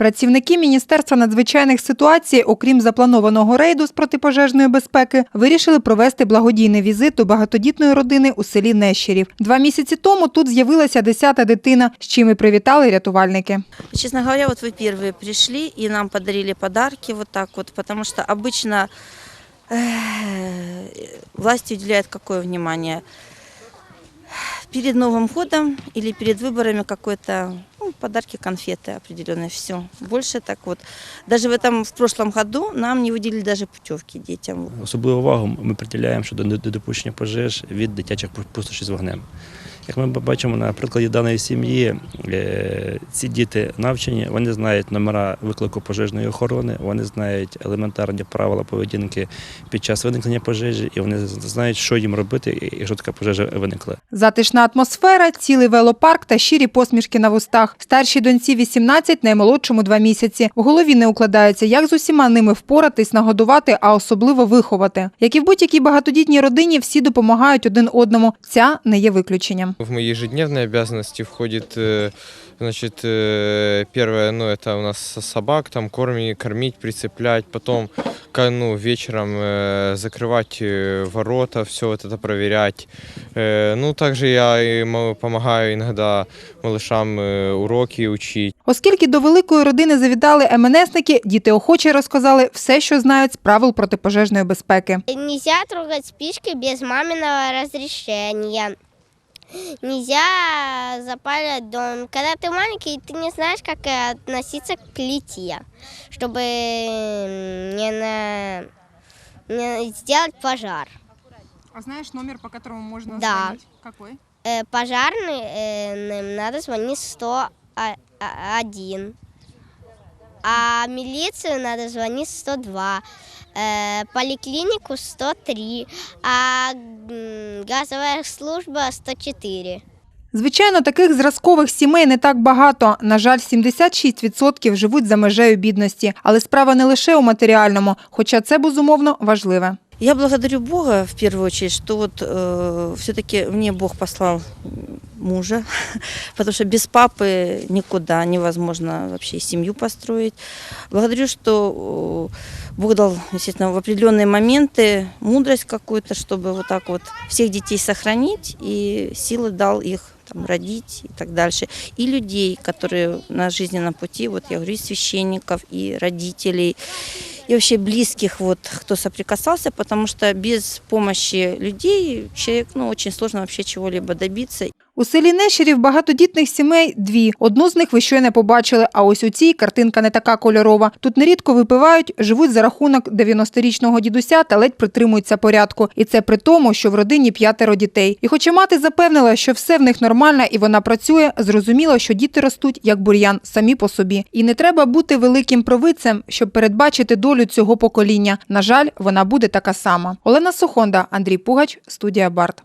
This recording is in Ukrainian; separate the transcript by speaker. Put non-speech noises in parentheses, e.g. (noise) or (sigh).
Speaker 1: Працівники Міністерства надзвичайних ситуацій, окрім запланованого рейду з протипожежної безпеки, вирішили провести благодійний візит до багатодітної родини у селі Нещерів. Два місяці тому тут з'явилася десята дитина, з чим і привітали рятувальники.
Speaker 2: Честно говоря, вот вы первые пришли и нам подарили подарки вот так вот, потому что обычно э, власти уделяют какое внимание? Перед Новым годом или перед выборами какой-то ну, подарки, конфеты определенные, все. Больше так вот. Даже в этом, в прошлом году нам не выделили даже путевки детям.
Speaker 3: Особливу увагу ми приділяємо щодо недопущення пожеж від дитячих пустощів з вогнем. Як ми бачимо на прикладі даної сім'ї, е, ці діти навчені, вони знають номера виклику пожежної охорони, вони знають елементарні правила поведінки під час виникнення пожежі, і вони знають, що їм робити, якщо така пожежа виникла.
Speaker 1: Затишна атмосфера, цілий велопарк та щирі посмішки на вустах. Старшій доньці 18, наймолодшому 2 місяці. В голові не укладається, як з усіма ними впоратись, нагодувати, а особливо виховати. Як і в будь-якій багатодітній родині, всі допомагають один одному. Ця не є виключенням.
Speaker 4: В мои ежедневные обязанности входит, э, значит, э, первое, ну, это у нас собак, там кормить, кормить, прицеплять, потом, ка- ну, вечером э, закрывать э, ворота, все вот это проверять. Э, Ну, также я и мо- помогаю иногда малышам э, уроки учить.
Speaker 1: Оскільки до великої родини завітали МНСники, діти охоче розказали все, що знають з правил протипожежної безпеки.
Speaker 5: Нельзя трогать спички без маминого разрешения. Нельзя запаливать дом. Когда ты маленький, ты не знаешь, как э, относиться к плите, чтобы не, на... не сделать пожар.
Speaker 1: А знаєш номер, по якому можна
Speaker 5: Да.
Speaker 1: звонити? Какой?
Speaker 5: Э, Пожарным надо звонить 101. А милицию надо звонить 102. Э, Поликлинику 103. А м, газовая служба 104.
Speaker 1: Звичайно, таких зразкових сімей не так багато. На жаль, 76% живуть за межею бідності. Але справа не лише у матеріальному, хоча це безумовно важливе.
Speaker 2: Я благодарю Бога в первую очередь, что вот э, все-таки мне Бог послал мужа, (laughs) потому что без папы никуда невозможно вообще семью построить. Благодарю, что э, Бог дал, естественно, в определенные моменты мудрость какую-то, чтобы вот так вот всех детей сохранить, и силы дал их там, родить и так дальше. И людей, которые на жизненном пути, вот я говорю, и священников, и родителей, и вообще близких, вот, кто соприкасался, потому что без помощи людей человек, ну, очень сложно вообще чего-либо добиться.
Speaker 1: У селі Нещерів багатодітних сімей дві. Одну з них ви щойно побачили, а ось у цій картинка не така кольорова. Тут нерідко випивають, живуть за рахунок 90-річного дідуся та ледь притримуються порядку. І це при тому, що в родині п'ятеро дітей. І хоча мати запевнила, що все в них нормально і вона працює, зрозуміло, що діти ростуть як бур'ян самі по собі. І не треба бути великим провидцем, щоб передбачити долю цього покоління. На жаль, вона буде така сама. Олена Сухонда, Андрій Пугач, студія Барт.